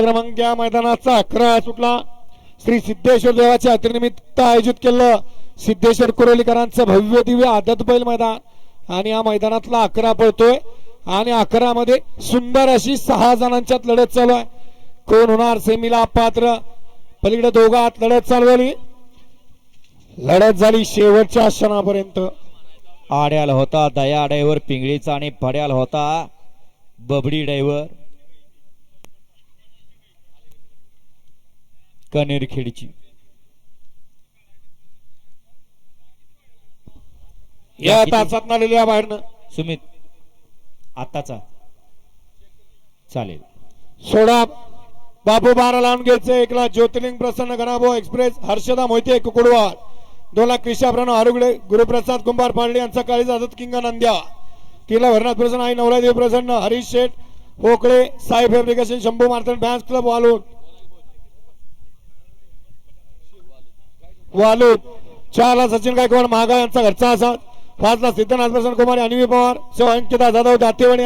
क्रमांक या मैदानाचा अकरा सुटला. श्री सिद्धेश्वर देवाच्या अतिनिमित्त आयोजित केलं सिद्धेश्वर कुरोलीकरांचं भव्य दिव्य आदत बैल मैदान. आणि या मैदानातला अकरा पळतोय. आणि अकरा मध्ये सुंदर अशी सहा जणांच्यात लढत चालू आहे. कोण होणार सेमीला पात्र? पलीकडे दोघात लढत चालू झाली. लढत झाली शेवटच्या क्षणापर्यंत. आड्याल होता दया डायव्हर पिंगळीचा आणि पड्याल होता बबडी डायव्हर कनेरखेडची या तासात आलेल्या बाहेरनं. सुमित आत्ताचा. चालेल. सोडा. बाबू बारा लावून घ्यायचे एकला ज्योतिर्लिंग प्रसन्न गणाभाऊ एक्सप्रेस हर्षदा मोहिते कुकुडवार दोन लाख क्रिशा प्रणव आरुगडे गुरुप्रसाद कुंभार पांडे यांचा काळी जाधत किंग नंद्या. तिला भरनाथ प्रसन्न आई नवरादेव प्रसन्न हरीश शेठ पोकळे साई फॅब्रिकेशन शंभू मार्तन फॅन्स क्लब वालूट वालूद चारला सचिन गायकवाड महागा यांचा घरचा असा. पाचला सिद्धनाथ प्रसन्न कुमार अनिवी पवार. सह अंकिता जाधव दातेवाडी